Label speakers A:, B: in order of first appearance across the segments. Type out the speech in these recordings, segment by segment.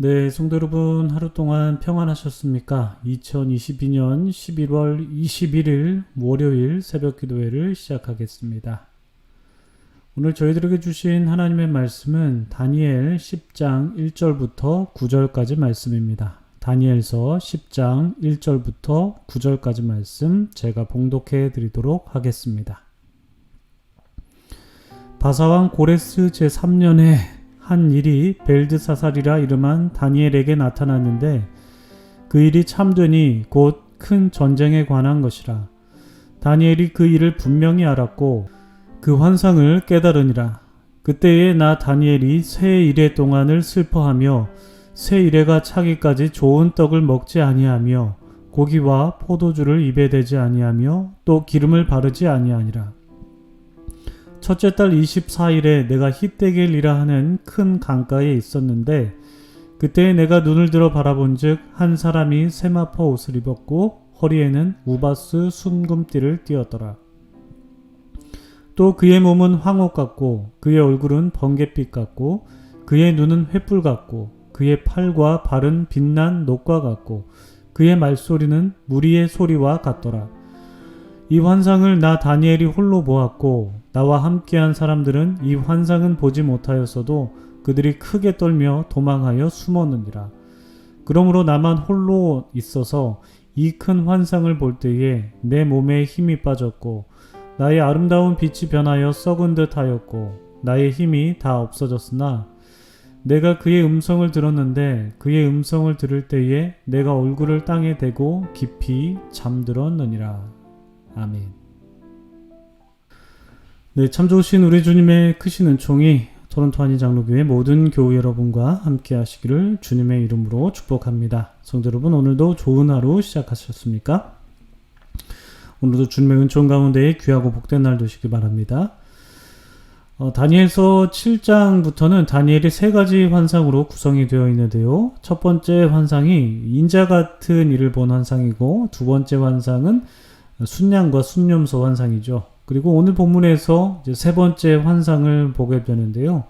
A: 네, 성도 여러분, 하루 동안 평안하셨습니까? 2022년 11월 21일 월요일 새벽 기도회를 시작하겠습니다. 오늘 저희들에게 주신 하나님의 말씀은 다니엘 10장 1절부터 9절까지 말씀입니다. 다니엘서 10장 1절부터 9절까지 말씀 제가 봉독해 드리도록 하겠습니다. 바사왕 고레스 제3년에 한 일이 벨드사살이라 이름한 다니엘에게 나타났는데 그 일이 참되니 곧 큰 전쟁에 관한 것이라. 다니엘이 그 일을 분명히 알았고 그 환상을 깨달으니라. 그때에 나 다니엘이 새 일의 동안을 슬퍼하며 새 일해가 차기까지 좋은 떡을 먹지 아니하며 고기와 포도주를 입에 대지 아니하며 또 기름을 바르지 아니하니라. 첫째 달 24일에 내가 히데겔이라 하는 큰 강가에 있었는데 그때 내가 눈을 들어 바라본즉 한 사람이 세마포 옷을 입었고 허리에는 우바스 순금띠를 띠었더라. 또 그의 몸은 황옥 같고 그의 얼굴은 번갯빛 같고 그의 눈은 횃불 같고 그의 팔과 발은 빛난 녹과 같고 그의 말소리는 무리의 소리와 같더라. 이 환상을 나 다니엘이 홀로 보았고 나와 함께한 사람들은 이 환상은 보지 못하였어도 그들이 크게 떨며 도망하여 숨었느니라. 그러므로 나만 홀로 있어서 이 큰 환상을 볼 때에 내 몸에 힘이 빠졌고 나의 아름다운 빛이 변하여 썩은 듯 하였고 나의 힘이 다 없어졌으나 내가 그의 음성을 들었는데 그의 음성을 들을 때에 내가 얼굴을 땅에 대고 깊이 잠들었느니라. 아멘. 네, 참 좋으신 우리 주님의 크신 은총이 토론토 한인 장로교회 모든 교우 여러분과 함께 하시기를 주님의 이름으로 축복합니다. 성도 여러분, 오늘도 좋은 하루 시작하셨습니까? 오늘도 주님의 은총 가운데 귀하고 복된 날 되시기 바랍니다. 어, 다니엘서 7장부터는 다니엘이 세 가지 환상으로 구성이 되어 있는데요. 첫 번째 환상이 인자 같은 일을 본 환상이고, 두 번째 환상은 순양과 순념소 환상이죠. 그리고 오늘 본문에서 세 번째 환상을 보게 되는데요.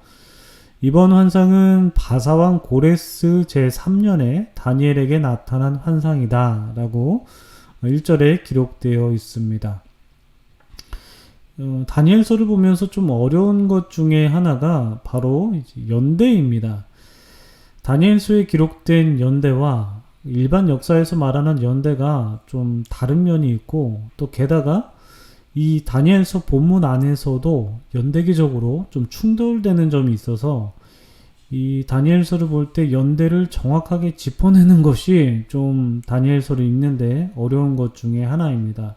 A: 이번 환상은 바사왕 고레스 제3년에 다니엘에게 나타난 환상이다 라고 1절에 기록되어 있습니다. 어, 다니엘서를 보면서 좀 어려운 것 중에 하나가 바로 연대입니다. 다니엘서에 기록된 연대와 일반 역사에서 말하는 연대가 좀 다른 면이 있고 또 게다가 이 다니엘서 본문 안에서도 연대기적으로 좀 충돌되는 점이 있어서 이 다니엘서를 볼 때 연대를 정확하게 짚어내는 것이 좀 다니엘서를 읽는데 어려운 것 중에 하나입니다.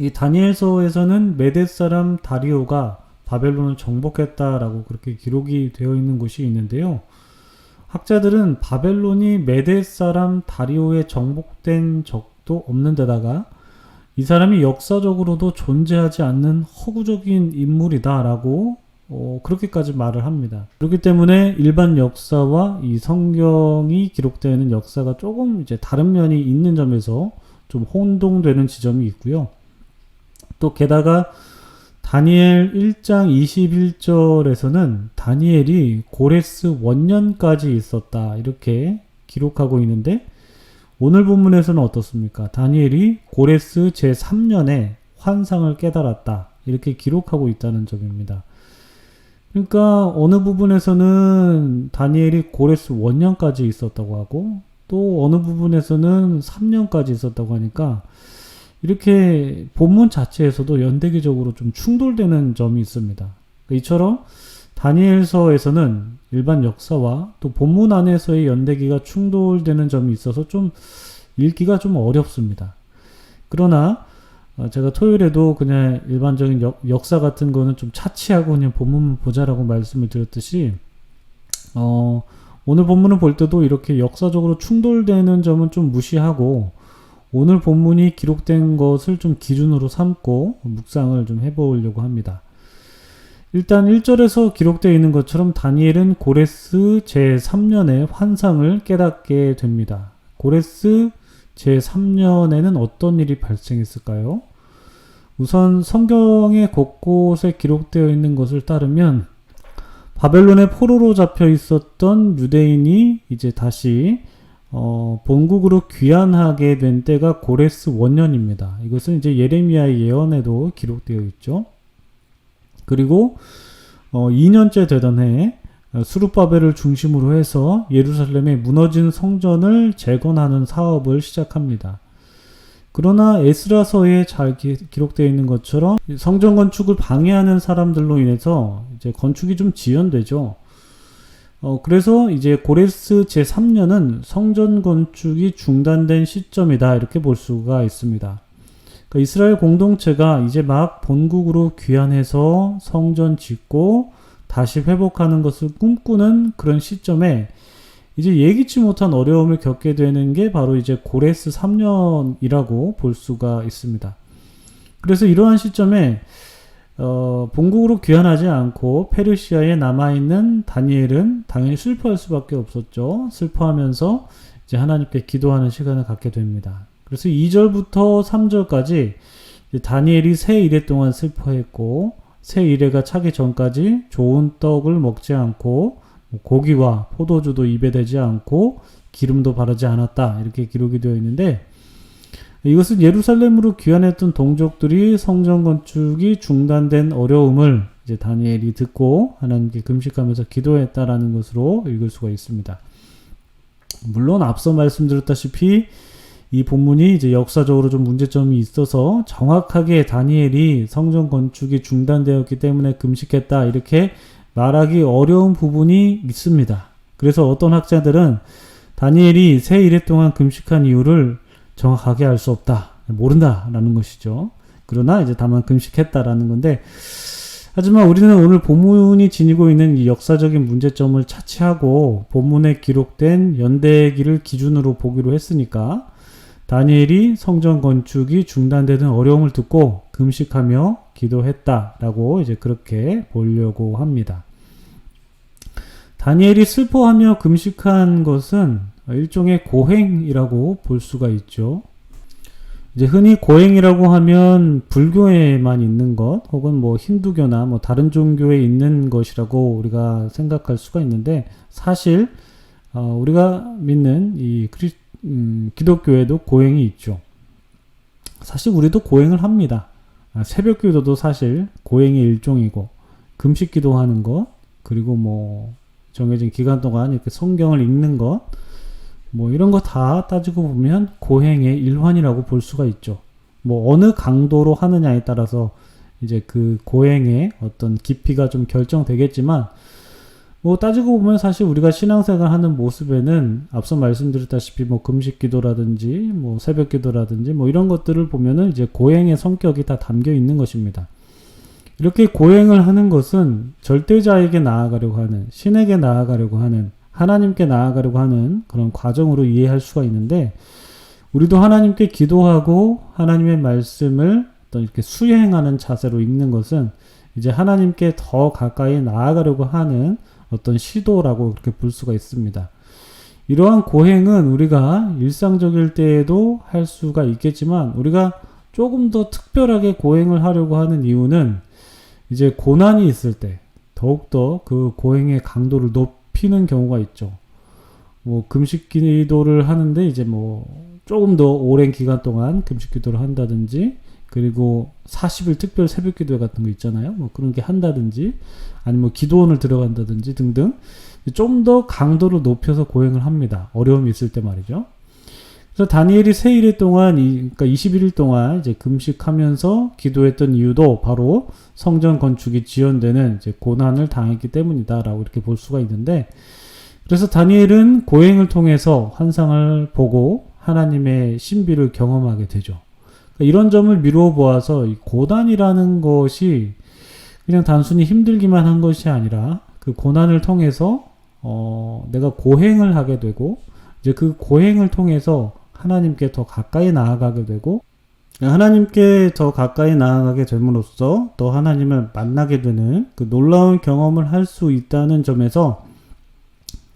A: 이 다니엘서에서는 메데 사람 다리오가 바벨론을 정복했다라고 그렇게 기록이 되어 있는 곳이 있는데요. 학자들은 바벨론이 메데 사람 다리오에 정복된 적도 없는 데다가 이 사람이 역사적으로도 존재하지 않는 허구적인 인물이다라고 어, 그렇게까지 말을 합니다. 그렇기 때문에 일반 역사와 이 성경이 기록되는 역사가 조금 이제 다른 면이 있는 점에서 좀 혼동되는 지점이 있고요. 또 게다가 다니엘 1장 21절에서는 다니엘이 고레스 원년까지 있었다 이렇게 기록하고 있는데 오늘 본문에서는 어떻습니까? 다니엘이 고레스 제3년에 환상을 깨달았다. 이렇게 기록하고 있다는 점입니다. 그러니까 어느 부분에서는 다니엘이 고레스 원년까지 있었다고 하고 또 어느 부분에서는 3년까지 있었다고 하니까 이렇게 본문 자체에서도 연대기적으로 좀 충돌되는 점이 있습니다. 이처럼 다니엘서에서는 일반 역사와 또 본문 안에서의 연대기가 충돌되는 점이 있어서 좀 읽기가 좀 어렵습니다. 그러나 어, 제가 토요일에도 그냥 일반적인 역, 사 같은 거는 좀 차치하고 그냥 본문만 보자라고 말씀을 드렸듯이 어, 오늘 본문을 볼 때도 이렇게 역사적으로 충돌되는 점은 좀 무시하고 오늘 본문이 기록된 것을 좀 기준으로 삼고 묵상을 좀 해보려고 합니다. 일단 1절에서 기록되어 있는 것처럼 다니엘은 고레스 제3년의 환상을 깨닫게 됩니다. 고레스 제3년에는 어떤 일이 발생했을까요? 우선 성경의 곳곳에 기록되어 있는 것을 따르면 바벨론의 포로로 잡혀 있었던 유대인이 이제 다시 어, 본국으로 귀환하게 된 때가 고레스 원년입니다. 이것은 이제 예레미야의 예언에도 기록되어 있죠. 그리고 어, 2년째 되던 해에 수르바벨을 중심으로 해서 예루살렘의 무너진 성전을 재건하는 사업을 시작합니다. 그러나 에스라서에 잘 기, 록되어 있는 것처럼 성전 건축을 방해하는 사람들로 인해서 이제 건축이 좀 지연되죠. 어, 그래서 이제 고레스 제3년은 성전 건축이 중단된 시점이다. 이렇게 볼 수가 있습니다. 그러니까 이스라엘 공동체가 이제 막 본국으로 귀환해서 성전 짓고 다시 회복하는 것을 꿈꾸는 그런 시점에 이제 예기치 못한 어려움을 겪게 되는 게 바로 이제 고레스 3년이라고 볼 수가 있습니다. 그래서 이러한 시점에 어, 본국으로 귀환하지 않고 페르시아에 남아있는 다니엘은 당연히 슬퍼할 수밖에 없었죠. 슬퍼하면서 이제 하나님께 기도하는 시간을 갖게 됩니다. 그래서 2절부터 3절까지 다니엘이 새 이래 동안 슬퍼했고 새 이래가 차기 전까지 좋은 떡을 먹지 않고 고기와 포도주도 입에 대지 않고 기름도 바르지 않았다. 이렇게 기록이 되어 있는데 이것은 예루살렘으로 귀환했던 동족들이 성전 건축이 중단된 어려움을 이제 다니엘이 듣고 하나님께 금식하면서 기도했다라는 것으로 읽을 수가 있습니다. 물론 앞서 말씀드렸다시피 이 본문이 이제 역사적으로 좀 문제점이 있어서 정확하게 다니엘이 성전 건축이 중단되었기 때문에 금식했다 이렇게 말하기 어려운 부분이 있습니다. 그래서 어떤 학자들은 다니엘이 세 일해 동안 금식한 이유를 정확하게 알 수 없다. 모른다라는 것이죠. 그러나 이제 다만 금식했다라는 건데 하지만 우리는 오늘 본문이 지니고 있는 이 역사적인 문제점을 차치하고 본문에 기록된 연대기를 기준으로 보기로 했으니까 다니엘이 성전 건축이 중단되는 어려움을 듣고 금식하며 기도했다라고 이제 그렇게 보려고 합니다. 다니엘이 슬퍼하며 금식한 것은 일종의 고행이라고 볼 수가 있죠. 이제 흔히 고행이라고 하면 불교에만 있는 것, 혹은 뭐 힌두교나 뭐 다른 종교에 있는 것이라고 우리가 생각할 수가 있는데, 사실, 어, 우리가 믿는 이 크리, 음, 기독교에도 고행이 있죠. 사실 우리도 고행을 합니다. 아, 새벽 기도도 사실 고행의 일종이고 금식 기도하는 것 그리고 뭐 정해진 기간 동안 이렇게 성경을 읽는 것 뭐 이런 거 다 따지고 보면 고행의 일환이라고 볼 수가 있죠. 뭐 어느 강도로 하느냐에 따라서 이제 그 고행의 어떤 깊이가 좀 결정되겠지만 뭐 따지고 보면 사실 우리가 신앙생활 하는 모습에는 앞서 말씀드렸다시피 뭐 금식 기도라든지 뭐 새벽 기도라든지 뭐 이런 것들을 보면은 이제 고행의 성격이 다 담겨 있는 것입니다. 이렇게 고행을 하는 것은 절대자에게 나아가려고 하는 신에게 나아가려고 하는 하나님께 나아가려고 하는 그런 과정으로 이해할 수가 있는데 우리도 하나님께 기도하고 하나님의 말씀을 어떤 이렇게 수행하는 자세로 읽는 것은 이제 하나님께 더 가까이 나아가려고 하는 어떤 시도라고 그렇게 볼 수가 있습니다. 이러한 고행은 우리가 일상적일 때에도 할 수가 있겠지만 우리가 조금 더 특별하게 고행을 하려고 하는 이유는 이제 고난이 있을 때 더욱더 그 고행의 강도를 높이는 경우가 있죠. 뭐 금식 기도를 하는데 이제 뭐 조금 더 오랜 기간 동안 금식 기도를 한다든지 그리고 40일 특별 새벽 기도 같은 거 있잖아요. 뭐 그런 게 한다든지 아니면 뭐 기도원을 들어간다든지 등등 좀 더 강도를 높여서 고행을 합니다. 어려움이 있을 때 말이죠. 그래서 다니엘이 세 일 동안, 그러니까 21일 동안 이제 금식하면서 기도했던 이유도 바로 성전 건축이 지연되는 이제 고난을 당했기 때문이다라고 이렇게 볼 수가 있는데, 그래서 다니엘은 고행을 통해서 환상을 보고 하나님의 신비를 경험하게 되죠. 이런 점을 미루어 보아서 고난이라는 것이 그냥 단순히 힘들기만 한 것이 아니라 그 고난을 통해서 어, 내가 고행을 하게 되고 이제 그 고행을 통해서 하나님께 더 가까이 나아가게 되고 하나님께 더 가까이 나아가게 됨으로써 또 하나님을 만나게 되는 그 놀라운 경험을 할 수 있다는 점에서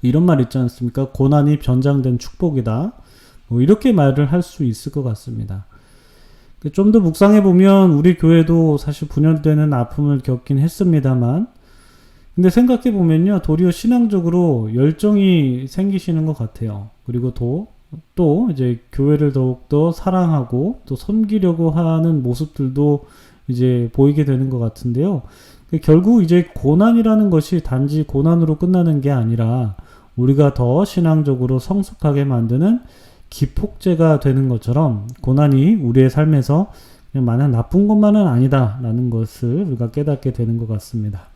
A: 이런 말 있지 않습니까? 고난이 변장된 축복이다. 뭐 이렇게 말을 할 수 있을 것 같습니다. 좀 더 묵상해 보면 우리 교회도 사실 분열되는 아픔을 겪긴 했습니다만 근데 생각해 보면요, 도리어 신앙적으로 열정이 생기시는 것 같아요. 그리고 또, 또 이제 교회를 더욱더 사랑하고 또 섬기려고 하는 모습들도 이제 보이게 되는 것 같은데요. 결국 이제 고난이라는 것이 단지 고난으로 끝나는 게 아니라 우리가 더 신앙적으로 성숙하게 만드는 기폭제가 되는 것처럼 고난이 우리의 삶에서 마냥 나쁜 것만은 아니다라는 것을 우리가 깨닫게 되는 것 같습니다.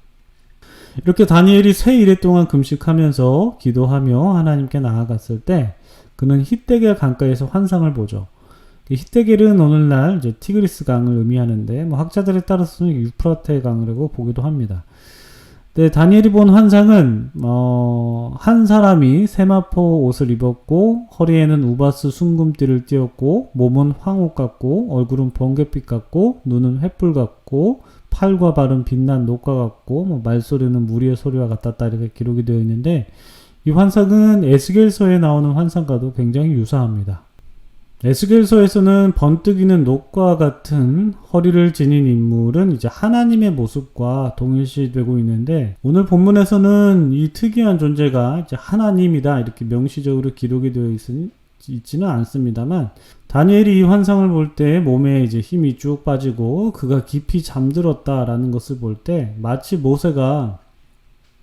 A: 이렇게 다니엘이 세 일해 동안 금식하면서 기도하며 하나님께 나아갔을 때 그는 히데겔 강가에서 환상을 보죠. 이 히데겔은 오늘날 이제 티그리스 강을 의미하는데 뭐 학자들에 따라서는 유프라테 강이라고 보기도 합니다. 네, 다니엘이 본 환상은 어, 한 사람이 세마포 옷을 입었고 허리에는 우바스 순금띠를 띄었고 몸은 황옥 같고 얼굴은 번개빛 같고 눈은 횃불 같고 팔과 발은 빛난 녹과 같고 뭐 말소리는 무리의 소리와 같았다 이렇게 기록이 되어 있는데 이 환상은 에스겔서에 나오는 환상과도 굉장히 유사합니다. 에스겔서에서는 번뜩이는 녹과 같은 허리를 지닌 인물은 이제 하나님의 모습과 동일시되고 있는데 오늘 본문에서는 이 특이한 존재가 이제 하나님이다 이렇게 명시적으로 기록이 되어 있, 있지는 않습니다만 다니엘이 이 환상을 볼 때 몸에 이제 힘이 쭉 빠지고 그가 깊이 잠들었다라는 것을 볼 때 마치 모세가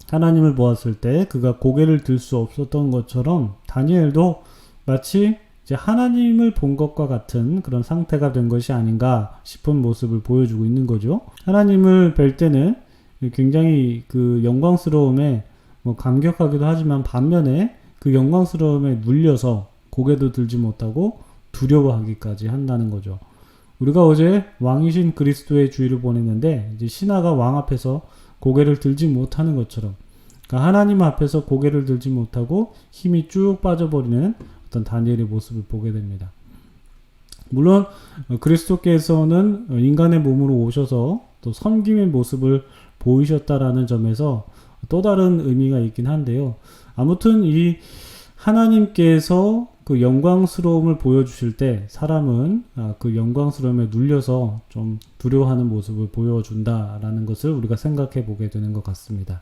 A: 하나님을 보았을 때 그가 고개를 들 수 없었던 것처럼 다니엘도 마치 이제 하나님을 본 것과 같은 그런 상태가 된 것이 아닌가 싶은 모습을 보여주고 있는 거죠. 하나님을 뵐 때는 굉장히 그 영광스러움에 뭐 감격하기도 하지만 반면에 그 영광스러움에 눌려서 고개도 들지 못하고 두려워하기까지 한다는 거죠. 우리가 어제 왕이신 그리스도의 주의를 보냈는데 이제 신하가 왕 앞에서 고개를 들지 못하는 것처럼 그러니까 하나님 앞에서 고개를 들지 못하고 힘이 쭉 빠져버리는 어떤 다니엘의 모습을 보게 됩니다. 물론 어, 그리스도께서는 인간의 몸으로 오셔서 또 섬김의 모습을 보이셨다라는 점에서 또 다른 의미가 있긴 한데요. 아무튼 이 하나님께서 그 영광스러움을 보여주실 때 사람은 아, 그 영광스러움에 눌려서 좀 두려워하는 모습을 보여준다라는 것을 우리가 생각해 보게 되는 것 같습니다.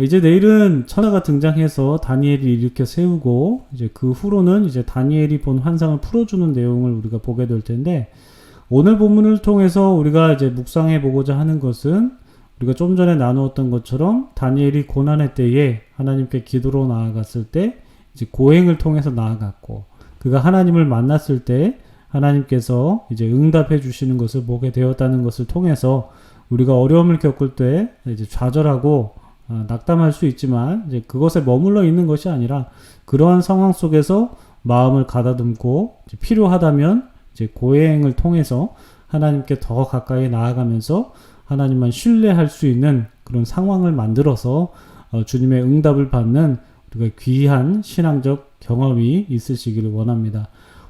A: 이제 내일은 천하가 등장해서 다니엘이 일으켜 세우고 이제 그 후로는 이제 다니엘이 본 환상을 풀어주는 내용을 우리가 보게 될 텐데 오늘 본문을 통해서 우리가 이제 묵상해 보고자 하는 것은 우리가 좀 전에 나누었던 것처럼 다니엘이 고난의 때에 하나님께 기도로 나아갔을 때 이제 고행을 통해서 나아갔고 그가 하나님을 만났을 때 하나님께서 이제 응답해 주시는 것을 보게 되었다는 것을 통해서 우리가 어려움을 겪을 때 이제 좌절하고 어, 낙담할 수 있지만 이제 그것에 머물러 있는 것이 아니라 그러한 상황 속에서 마음을 가다듬고 필요하다면 이제 고행을 통해서 하나님께 더 가까이 나아가면서 하나님만 신뢰할 수 있는 그런 상황을 만들어서 어, 주님의 응답을 받는 우리가 귀한 신앙적 경험이 있으시기를 원합니다.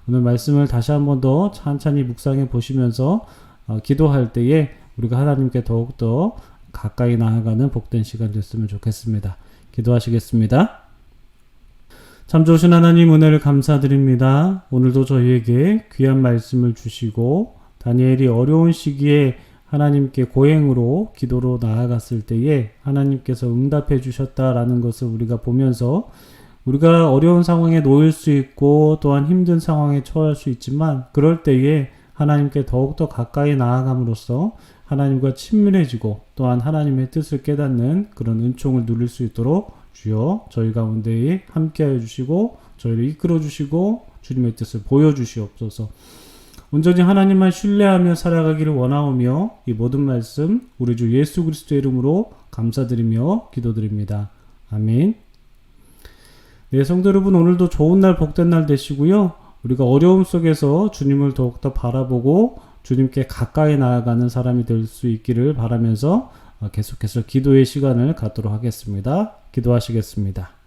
A: 오늘 말씀을 다시 한 번 더 찬찬히 묵상해 보시면서 어, 기도할 때에 우리가 하나님께 더욱더 가까이 나아가는 복된 시간 됐으면 좋겠습니다. 기도하시겠습니다. 참 좋으신 하나님 은혜를 감사드립니다. 오늘도 저희에게 귀한 말씀을 주시고 다니엘이 어려운 시기에 하나님께 고행으로 기도로 나아갔을 때에 하나님께서 응답해 주셨다라는 것을 우리가 보면서 우리가 어려운 상황에 놓일 수 있고 또한 힘든 상황에 처할 수 있지만 그럴 때에 하나님께 더욱더 가까이 나아감으로써 하나님과 친밀해지고 또한 하나님의 뜻을 깨닫는 그런 은총을 누릴 수 있도록 주여 저희 가운데에 함께하여 주시고 저희를 이끌어 주시고 주님의 뜻을 보여 주시옵소서. 온전히 하나님만 신뢰하며 살아가기를 원하오며 이 모든 말씀 우리 주 예수 그리스도의 이름으로 감사드리며 기도드립니다. 아멘. 네, 성도 여러분 오늘도 좋은 날 복된 날 되시고요. 우리가 어려움 속에서 주님을 더욱더 바라보고 주님께 가까이 나아가는 사람이 될 수 있기를 바라면서 어, 계속해서 기도의 시간을 갖도록 하겠습니다. 기도하시겠습니다.